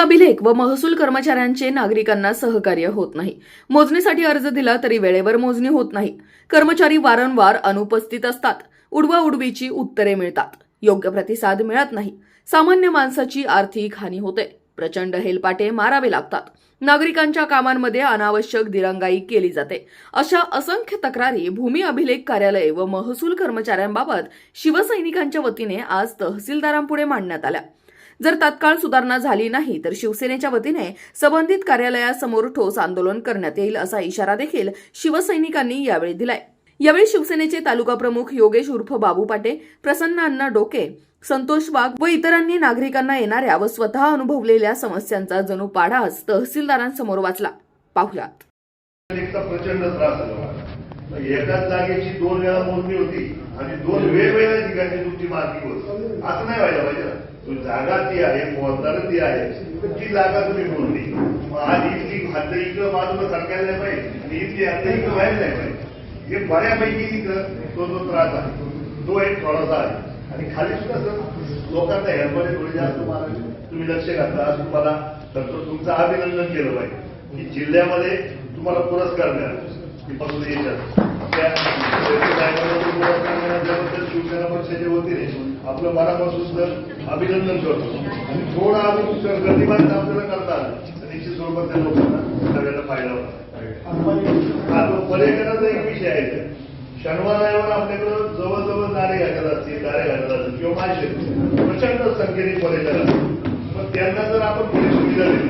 अभिलेख व महसूल कर्मचाऱ्यांचे नागरिकांना सहकार्य होत नाही. मोजणीसाठी अर्ज दिला तरी वेळेवर मोजणी होत नाही. कर्मचारी वारंवार अनुपस्थित असतात. उडवा उडवीची उत्तरे मिळतात. योग्य प्रतिसाद मिळत नाही. सामान्य माणसाची आर्थिक हानी होते. प्रचंड हेलपाटे मारावे लागतात. नागरिकांच्या कामांमध्ये अनावश्यक दिरंगाई केली जाते. अशा असंख्य तक्रारी भूमी अभिलेख कार्यालय व महसूल कर्मचाऱ्यांबाबत शिवसैनिकांच्या वतीने आज तहसीलदारांपुढे मांडण्यात आल्या. जर तात्काळ सुधारणा झाली नाही तर शिवसेनेच्या वतीने संबंधित कार्यालयासमोर ठोस आंदोलन करण्यात येईल असा इशारा देखील शिवसैनिकांनी यावेळी दिलाय. यावेळी शिवसेनेचे तालुका प्रमुख योगेश उर्फ बाबू पाटे प्रसन्न अण्णा डोके संतोष वाघ व इतरांनी नागरिकांना येणाऱ्या व स्वतः अनुभवलेल्या समस्यांचा जणू पाढाच तहसीलदारांसमोर वाचला. पाहुयात. प्रचंड त्रास झाला एकाच जागेची दोन वेळा मोजणी होती आणि दोन वेगवेगळ्या ठिकाणी तुमची माती होती. असं नाही व्हायला पाहिजे. जागा ती आहे मोहतार ती आहे. तर ती जागा तुम्ही बोलली आज इथली हद्द इकडं बाजूला सरकायला नाही पाहिजे आणि इथली हद्द इकडं व्हायला नाही पाहिजे हे बऱ्यापैकी इथं तो जो त्रास आहे तो एक थोडासा आहे. आणि खाली सुद्धा सर लोकांना हेल्पमध्ये थोडी जास्त मला तुम्ही लक्ष घातला आज तुम्हाला डॉक्टर तुमचं अभिनंदन केलं पाहिजे. की जिल्ह्यामध्ये तुम्हाला पुरस्कार मिळाला. की पासून त्या पुरस्कार मिळाल्याबद्दल शिवसेना पक्षाच्या वतीने आपलं मनापासून तर अभिनंदन करतो. आणि थोडा अजून गतिमान आपल्याला करतात. आलं तर निश्चित स्वरूपात त्या लोकांना सगळ्यांना फायदा होता. पर्यटनाचा एक विषय आहे. शनिवार शनिवारावर आपल्याकडं जवळजवळ नारे घालत असतील गाड्या घालत असतील किंवा मासे. प्रचंड संख्येने पर्यटन असतात. मग त्यांना जर आपण थोडी सुविधा दिली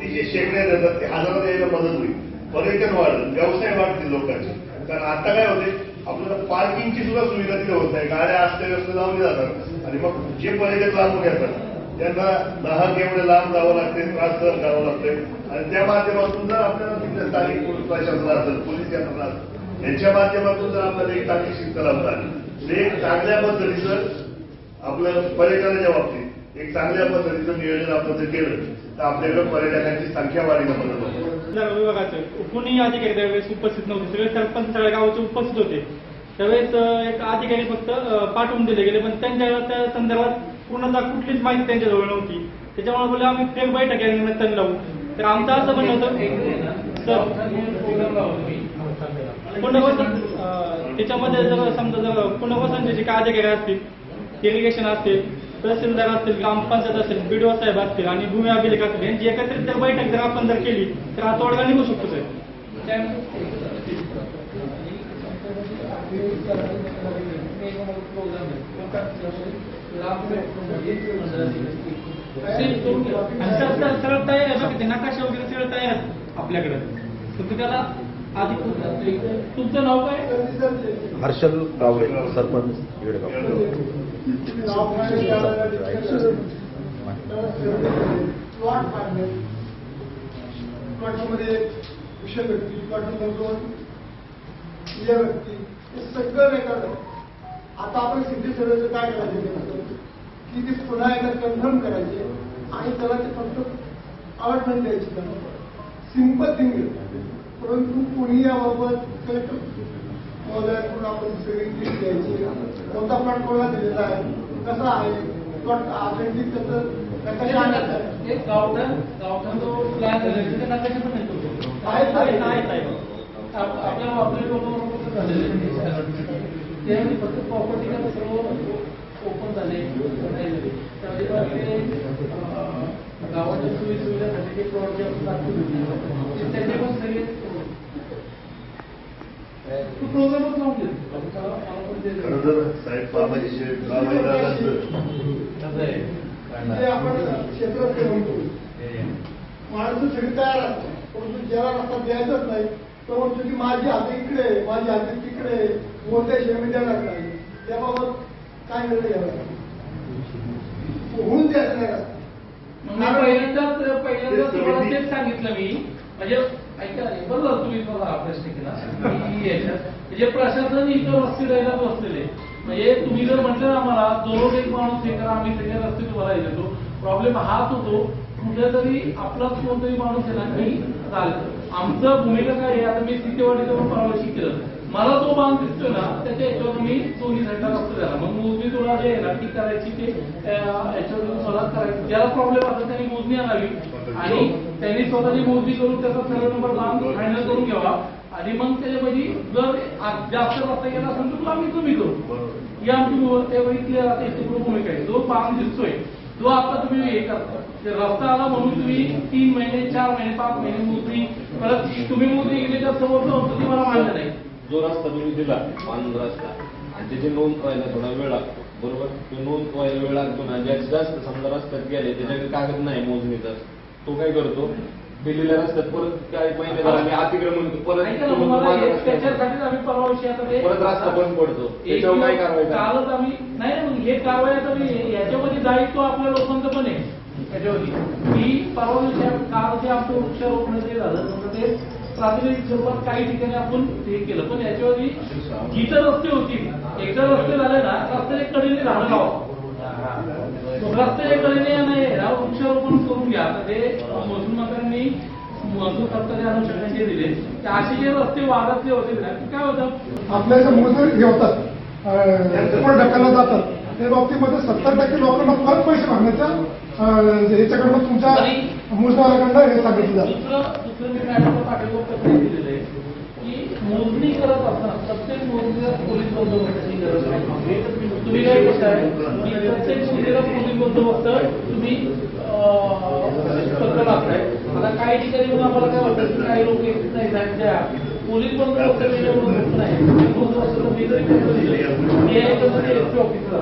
ती जी शेकड्या देतात ते हजारात यायला मदत होईल. पर्यटन वाढलं व्यवसाय वाढतील लोकांचे. कारण आता काय होते आपल्याला पार्किंगची सुद्धा सुविधा तिथे होत नाही. गाड्या असते व्यस्त जाऊन जातात. आणि मग जे पर्यटक लांबून येतात. त्यांना दहा केवढे लांब जावं लागते त्रास सहन करावं लागते. आणि त्या माध्यमातून जर आपल्याला तिथे स्थानिक पोलीस प्रशासन असेल पोलीस यंत्रणा असेल यांच्या माध्यमातून जर आपल्याला एक चांगली शिस्त लावता ते एक चांगल्या पद्धतीचं आपलं पर्यटनाच्या बाबतीत एक चांगल्या पद्धतीचं नियोजन आपण जर केलं तर आपल्याकडे पर्यटकांची संख्या वाढीला मदत होते. जर विभागाचं कोणी अधिकारी त्यावेळेस उपस्थित नव्हते. सगळे सरपंच सगळ्या गावाचे उपस्थित होते. त्यावेळेस एक अधिकारी फक्त पाठवून दिले गेले पण त्यांच्या त्या संदर्भात पूर्णतः कुठलीच माहिती त्यांच्याजवळ नव्हती. त्याच्यामुळे बोलले आम्ही फेक बैठक या निमित्तानं लावू. तर आमचं असं म्हणणं होतं सर. पुनर्वसन त्याच्यामध्ये जर समजा जर पुनर्वसनचे जे काय अधिकारी असतील इरिगेशन असतील तहसीलदार असतील ग्रामपंचायत असेल बीडीओ साहेब असतील आणि भूमी अभिलेख असतील यांची एकत्रित जर बैठक जर आपण जर केली तर हा तोडगा निघू शकतो साहेब. सरळ तयार आहे नकाशा वगैरे सगळं तयार आपल्याकडे. फक्त त्याला आधी तुमचं नाव काय? हर्षल गावडे सरपंच विषय व्यक्ती प्लॉटमधून या व्यक्ती हे सगळं रेकॉर्ड आहे. आता आपण सिद्धी सर्वेचं काय करायचं की ते पुन्हा एकदा कन्फर्म करायचे आणि त्याला ते फक्त आवडमेंट द्यायची त्यांना सिंपल थिंग परंतु कोणी याबाबत कलेक्टर महोदयाकडून आपण सगळी लिस्ट द्यायची? कोणता प्लॉट कोणाला दिलेला आहे? कसा आहे? प्लॉट आहे. एक गावठण गावठण जो प्लॅन आहे, आपल्याला आपले लोक झालेले आहेत. ते फक्त प्रॉपर्टी सर्व ओपन झाले नाही झाले. त्यामुळे ते, अं, गावाच्या सोयी सुविधासाठी ते जे आपण दाखवून त्याचे पण सगळे तो प्रोग्रामच लावून देतो. खरं साहेब बाबाजी शेठ बाबाजी आपण क्षेत्रात म्हणतो माणसं सगळी तयार असतात परंतु ज्याला रस्ता द्यायचाच नाही तो म्हणतो की माझी हाती इकडे माझी हाती तिकडे आहे, मोठ्याशिवाय मी देणार नाही त्याबाबत काय निर्णय घ्यावा होऊन द्यायचं नाही रस्ता. पहिल्यांदाच पहिल्यांदाच तुम्हाला तेच सांगितलं मी. म्हणजे ऐका रे, बरं झालं तुम्ही मला प्रश्न केला म्हणजे प्रशासन इथं वस्ती राहायला बसलेले. म्हणजे तुम्ही जर म्हटलं ना आम्हाला दररोज एक माणूस हे करा आम्ही सगळे रस्ते तुम्हाला देतो. प्रॉब्लेम हाच होतो कुठे तरी आपलाच कोणतरी माणूस आहे ना की चालतं आमचं भूमिका काय आहे? आता मी सितेवाडीचं पण परवाशी केलं मला तो बांध दिसतोय ना त्याच्या याच्यावर मी दोन्ही साईडला रस्ता द्याला मग मोजणी तुला जे आहे ना ती करायची ते याच्यावर मला करायची. ज्याला प्रॉब्लेम असेल त्यांनी मोजणी आणावी. आणि त्यांनी स्वतःची मोजणी करून त्याचा सर्व नंबर बांध फायनल करून घ्यावा. आणि मग त्याच्यामध्ये जर जास्त रस्ता गेला असेल तर तुला आम्ही कमी करू. ही आमची त्यावेळी क्लिअर आता पूर्ण भूमिका आहे. जो बांध दिसतोय तो आता तुम्ही हे करता. रस्ता आला म्हणून तुम्ही तीन महिने चार महिने पाच महिने मोजणी परत तुम्ही गेली तर समोरचं होतं ती मला मान्य नाही. जो रस्ता तुम्ही दिला मान रस्ता. आणि त्याची नोंद व्हायला थोडा वेळ लागतो. बरोबर? तो नोंद व्हायला वेळ लागतो ना ज्याचे जास्त समजा रस्त्यात गेले त्याच्याकडे कागद नाही मोजणीचा. तो काय करतो? दिलेल्या रस्त्यात परत काही महिने झाले अतिक्रमण परत मला. त्याच्यासाठीच आम्ही परवा विषयी आता ते परत रस्ता बंद पडतो. त्याच्यावर काय कारवाई करा कालच आम्ही नाही मग हे कारवाई आता मी याच्यामध्ये दायित्व आपल्या लोकांचं पण आहे याच्यावरती की परवा दिवशी काल जे आमचं वृक्षारोपण जे झालं ते प्राथमिक स्वरूपात काही ठिकाणी आपण हे केलं. पण याच्यावरती जिथं रस्ते होतील एकदा रस्ते झाले ना रस्त्याच्या कडेने झाडं लावा. रस्त्याच्या कडेने नाही ना वृक्षारोपण करून घ्या. आता ते मंत्र्यांनी महसूल खात्याचे अनुषंगाने दिले. की असे जे रस्ते वादातले होते ना की काय होतं आपल्या जे मजूर हे होतात ढकलला जातात. त्या बाबतीमध्ये सत्तर टक्के लोकांना परत पैसे मागण्याच्या याच्याकडनं तुमच्या मोजदाराकडनं हे सांगितलं आहे मोजणी करत असताना प्रत्येक मोजणीला पोलीस बंदोबस्ताची गरज नाही तुम्ही काय करताय? की प्रत्येक मोजणीला पोलीस बंदोबस्त तुम्ही लागताय आता काही ठिकाणी आम्हाला काय वाटतं की काही लोक येत नाही द्या. पोलीस बंदोबस्त वेळेवर नाही बंदोबस्त मी जरी पत्र दिले ते ऑफिसला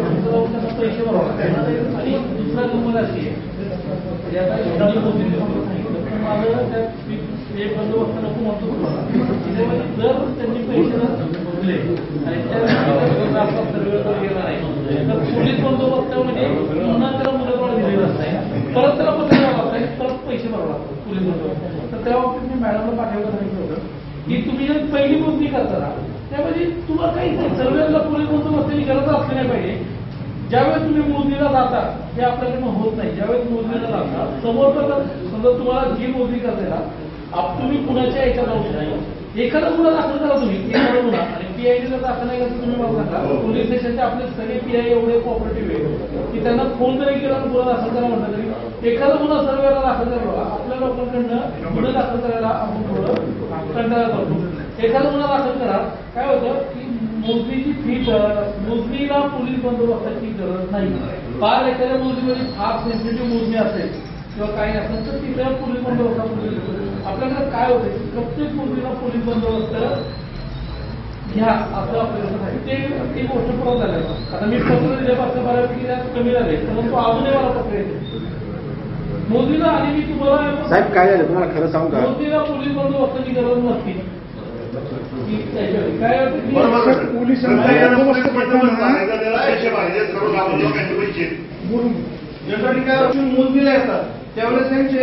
ऑफिसला जाऊन त्यांना पैसे भरावे लागतात आणि दुसरा अशी आहे. म्हणजे आता माझं बंदोबस्त नको म्हणतो जर त्यांनी पैसे जर आणि त्या गेला नाही. तर पोलीस बंदोबस्तामध्ये म्हणजे पुन्हा त्याला मुदतवाढ दिलेली असते. परत त्याला पत्र द्यावं लागतं परत पैसे भरावं लागतात पोलीस बंदोबस्त तर त्या बाबतीत मॅडमला पाठवलं सांगितलं होतं की तुम्ही जर पहिली मोजणी करताना त्यामध्ये तुम्हाला काही नाही. सर्वेला पोलीस असलेली गरज असली नाही पाहिजे. ज्यावेळेस तुम्ही मोजणीला जाता ते आपल्याकडनं होत नाही. ज्यावेळेस मोजणीला जाता समोर समजा तुम्हाला जी मोजणी करते ना तुम्ही कुणाच्या याच्यात जाऊ शकता? एखादा गुन्हा दाखल करा तुम्ही एखादा गुन्हा आणि पीआयडीला दाखल नाही करता तुम्ही मला सांगा पोलीस स्टेशनचे आपले सगळे पीआय एवढे कोऑपरेटिव्ह आहे की त्यांना फोन जरी केला गुन्हा दाखल करा म्हटलं तरी. एखादा गुन्हा सर्वेला दाखल करा बघा आपल्या लोकांकडनं गुन्हा दाखल करायला आपण थोडं कंटाळा करतो. एखादा गुन्हा दाखल करा. काय होतं की मोजणीची फी मोजणीला पोलीस बंदोबस्ताची गरज नाही. फार एखाद्या मोजणीमध्ये फार सेन्सिटिव्ह मोजणी असेल किंवा काही असेल तर तिथे पोलीस बंदोबस्त. आपल्याकडे काय होतं प्रत्येक मोजणीला पोलीस बंदोबस्त घ्या आहे. ते ती गोष्ट झाल्या आता मी पत्र दिल्यापासून बऱ्यापैकी त्यात कमी झाले. परंतु अजूनही मला पत्र येते. मोदीला आणि मी तुम्हाला साहेब काय झालं? तुम्हाला खरं सांगू का? मोदीला पोलीस बंदोबस्ताची गरज नसती काय. पोलिसांना मोजणीला येतात. त्यावेळेस त्यांचे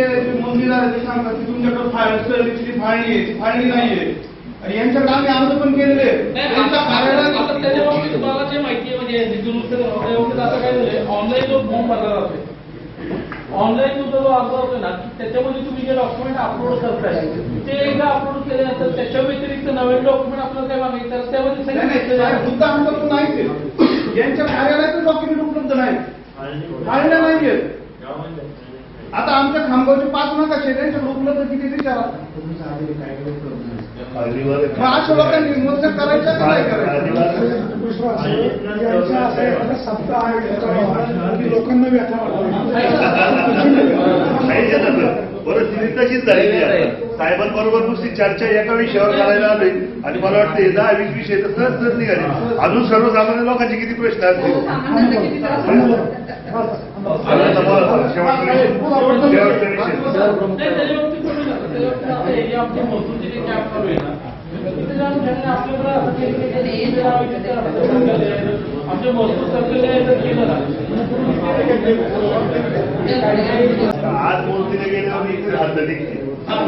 ते सांगतात की तुमच्याकडे फाळ सर्व्हिसची फाळणी आहे फाळणी नाहीये आणि यांच्याकडे आम्ही अर्ज पण केलेले. नाही, बाबतीत मला जे माहिती आहे म्हणजे आता काय झालंय ऑनलाईन जो फॉर्म भरला जातोय ऑनलाईन तुमचा जो अर्ज होतो ना त्याच्यामध्ये तुम्ही जे डॉक्युमेंट अपलोड करताय ते एकदा अपलोड केल्यानंतर त्याच्या व्यतिरिक्त नवीन डॉक्युमेंट आपल्याला काय तर त्यामध्ये नाही, नाही, सगळे मुद्दा आमचा आहे. यांच्या कार्यालयातच डॉक्युमेंट उपलब्ध नाहीत? फाळण्या नाहीयेत. आता आमच्या खामगावचे पाच आहेत, त्यांच्याकडे उपलब्ध किती विचारा. अशा लोकांनी मोर्चा करायचा का नाही करायचा? आहे सप्ताह की लोकांना. परिस्थिती तशीच झालेली आहे साहेबांबरोबर नुसती चर्चा एका विषयावर करायला आलोय. आणि मला वाटतं हे दहा वीस विषय तर सहज सहज निघाले. अजून सर्वसामान्य लोकांचे किती प्रश्न असतील? आमचे सरकारने केलं आज मोदीला गेल्यावर इकडे अर्ध निघते.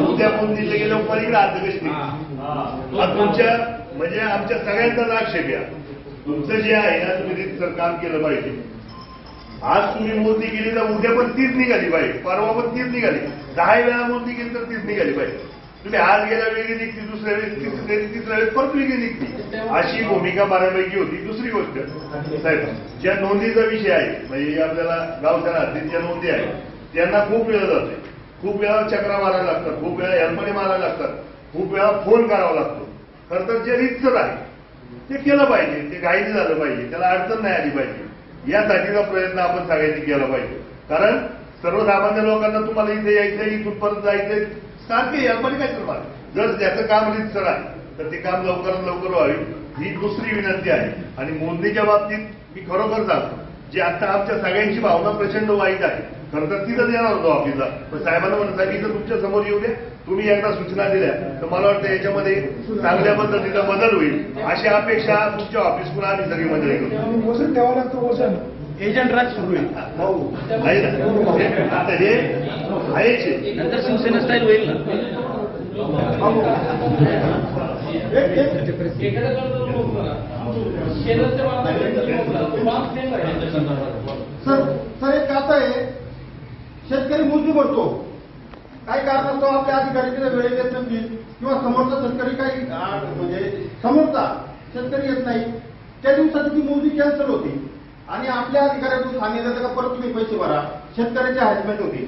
उद्या मोदीला गेल्यावर पलीकडे अर्ध कशी निघते तुमच्या म्हणजे आमच्या सगळ्यांचाच आक्षेप या तुमचं जे आहे ना तुम्ही तिथं काम केलं पाहिजे. आज तुम्ही मूर्ती केली तर उद्या पण तीच निघाली पाहिजे परवा पण तीच निघाली. दहा वेळा मूर्ती केली तर तीच निघाली पाहिजे तुम्ही आज गेल्या वेगळी निघती दुसऱ्या वेळेस तिसऱ्या वेळेस तिसऱ्या वेळेस परत वेगळी निघती. अशी भूमिका बऱ्यापैकी होती. दुसरी गोष्ट साहेब ज्या नोंदीचा विषय आहे म्हणजे आपल्याला गावच्या हद्दीत ज्या नोंदी आहेत त्यांना खूप वेळ जाते. खूप वेळा चक्रा मारायला लागतात खूप वेळा हेल्पने मारायला लागतात खूप वेळा फोन करावा लागतो. खरं तर जे रितसर आहे ते केलं पाहिजे ते गायी झालं पाहिजे त्याला अडचण नाही आली पाहिजे. यासाठीचा प्रयत्न आपण सगळ्यांनी केला पाहिजे. कारण सर्वसामान्य लोकांना तुम्हाला इथे यायचंय इथूनपर्यंत जायचंय सारखे यामध्ये काय करणार? जर त्याचं काम रितसर आहे तर ते काम लवकरात लवकर व्हावी ही दुसरी विनंती आहे. आणि मोजणीच्या बाबतीत मी खरोखर सांगतो जी आता आमच्या सगळ्यांची भावना प्रचंड वाईट आहे. खरं तर तिथंच येणार होतो ऑफिसला पण साहेबांना म्हणत साहेब इथं तुमच्यासमोर येऊ द्या तुम्ही एकदा सूचना दिल्या तर मला वाटतं याच्यामध्ये चांगल्या पद्धतीचा बदल होईल अशी अपेक्षा तुमच्या ऑफिसकडून आम्ही सगळी मंडळी करतो वजन ठेवावं लागतं वजन एजंट राज सुरू भाऊ आहे ना हे- आता हे आहेच आहे. नंतर शिवसेना स्टाईल होईल ना सर सर एक आता आहे शेतकरी मोजणी बसतो काही कारणास्तव आपल्या अधिकारी वेळेत येत नसतील किंवा समोरचा शेतकरी काही म्हणजे समोरचा शेतकरी येत नाही त्या दिवसात ती मोजणी कॅन्सल होती. आणि आपल्या अधिकाऱ्यातून सांगितलं तर का परत तुम्ही पैसे भरा शेतकऱ्याची हॅजमेंट होती.